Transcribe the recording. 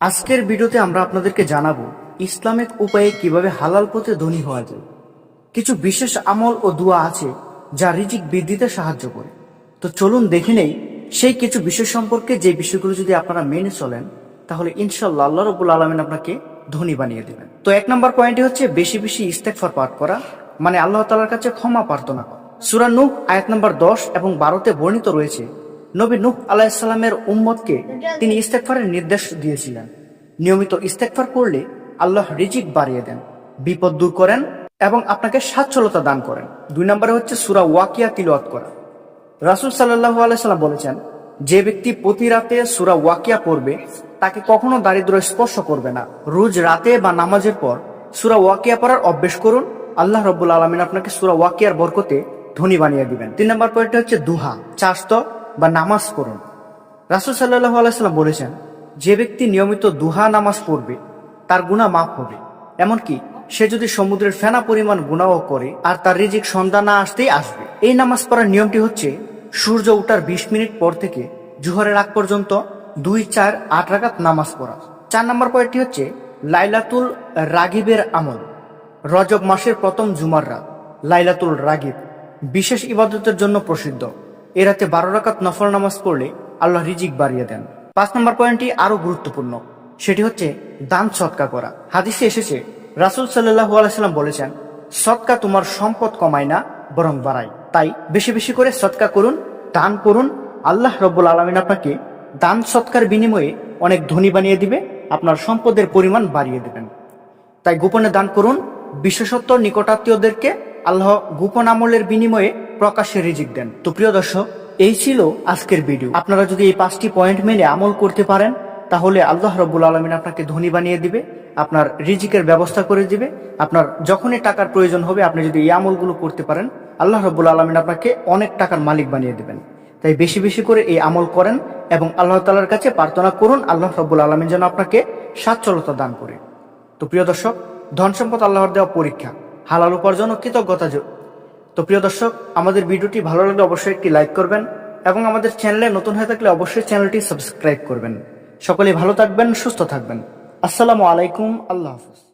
আজকের ভিডিওতে আমরা আপনাদেরকে জানাব ইসলামিক উপায়ে কীভাবে হালাল পথে ধনী হওয়া যায়। কিছু বিশেষ আমল ও দোয়া আছে যা রিজিক বৃদ্ধিতে সাহায্য করে। তো চলুন দেখে নেই, সেই কিছু বিষয় সম্পর্কে যে বিষয়গুলো যদি আপনারা মেনে চলেন, তাহলে ইনশাল্লাহ আল্লাহ রবুল আলমিন আপনাকে ধনী বানিয়ে দেবেন। তো এক নম্বর পয়েন্টটি হচ্ছে বেশি বেশি ইস্তেকফার পাঠ করা মানে আল্লাহ তালার কাছে ক্ষমা প্রার্থনা করা। সুরা নূহ, আয়াত নম্বর দশ এবং বারোতে বর্ণিত রয়েছে নবী নূহ আলাহিসাল্লামের উম্মতকে তিনি ইস্তেকফারের নির্দেশ দিয়েছিলেন। নিয়মিত ইস্তেকফার করলে আল্লাহ রিজিক বাড়িয়ে দেন, বিপদ দূর করেন এবং আপনাকে সচ্ছলতা দান করেন। দুই নম্বরে হচ্ছে সুরা ওয়াকিয়া তিলওয়াত করা। রাসুল সাল্লাহ আলাইসাল্লাম বলেছেন, যে ব্যক্তি প্রতি রাতে সুরা ওয়াকিয়া পড়বে, তাকে কখনো দারিদ্র স্পর্শ করবে না। রোজ রাতে বা নামাজের পর সুরা ওয়াকিয়া পড়ার অভ্যেস করুন। আল্লাহ রব্বুল আলমিন আপনাকে সুরা ওয়াকিয়ার বরকতে ধনী বানিয়ে দিবেন। তিন নম্বর পয়েন্টটা হচ্ছে দুহা চাষত বা নামাজ পড়ুন। রাসুল সাল্লাহ আলাইসাল্লাম বলেছেন, যে ব্যক্তি নিয়মিত দুহা নামাজ পড়বে, তার গুণা মাফ হবে। এমনকি সে যদি সমুদ্রের ফেনা পরিমাণ গুণাও করে, আর তার রিজিক সন্ধ্যা না আসতেই আসবে। এই নামাজ পড়ার নিয়মটি হচ্ছে, সূর্য ওঠার বিশ মিনিট পর থেকে জুহরের আগ পর্যন্ত দুই, চার, আট রাগাত নামাজ পড়া। চার নম্বর পয়েন্টটি হচ্ছে, লাইলাতুল রাগিবের আমল। রজব মাসের প্রথম জুমার রাত, লাইলাতুল রাগিব। বিশেষ ইবাদতের জন্য প্রসিদ্ধ। এ রাতে বারো রাকাত নফল নামাজ পড়লে আল্লাহ রিজিক বাড়িয়ে দেন। পাঁচ নম্বর পয়েন্টটি আরও গুরুত্বপূর্ণ। সেটি হচ্ছে দান সৎকা করা। হাদিসে এসেছে, রাসুল সাল্লাহু আলাইসাল্লাম বলেছেন, সৎকা তোমার সম্পদ কমায় না, বরং বাড়ায়। তাই বেশি বেশি করে সৎকা করুন, দান করুন। আল্লাহ রব্বুল আলমিন আপনাকে দান সৎকার বিনিময়ে অনেক ধনী বানিয়ে দিবে, আপনার সম্পদের পরিমাণ বাড়িয়ে দেবেন। তাই গোপনে দান করুন। বিশেষত্ব নিকটাত্মীয়দেরকে আল্লাহ গোপন আমলের বিনিময়ে প্রকাশ্যে রিজিক দেন। তো প্রিয় দর্শক, এই ছিল আজকের ভিডিও। আপনারা যদি এই পাঁচটি পয়েন্ট মেনে আমল করতে পারেন, তাহলে আল্লাহ রব্বুল আলমিন আপনাকে ধনী বানিয়ে দিবে, আপনার রিজিকের ব্যবস্থা করে দিবে, আপনার যখনই টাকার প্রয়োজন হবে, আপনি যদি এই আমলগুলো করতে পারেন, আল্লাহ রব্বুল আলমিন আপনাকে অনেক টাকার মালিক বানিয়ে দেবেন। তাই বেশি বেশি করে এই আমল করেন এবং আল্লাহ তালার কাছে প্রার্থনা করুন, আল্লাহ রব্বুল আলমিন যেন আপনাকে সাচ্ছলতা দান করে। তো প্রিয় দর্শক, ধন সম্পদ আল্লাহর দেওয়া পরীক্ষা, হালাল উপার্জন ও কৃতজ্ঞতা তো প্রিয় দর্শক, আমাদের ভিডিওটি ভালো লাগলে অবশ্যই একটি লাইক করবেন এবং আমাদের চ্যানেলে নতুন হয়ে থাকলে অবশ্যই চ্যানেলটি সাবস্ক্রাইব করবেন। সকলে ভালো থাকবেন, সুস্থ থাকবেন। আসসালামু আলাইকুম, আল্লাহ হাফিজ।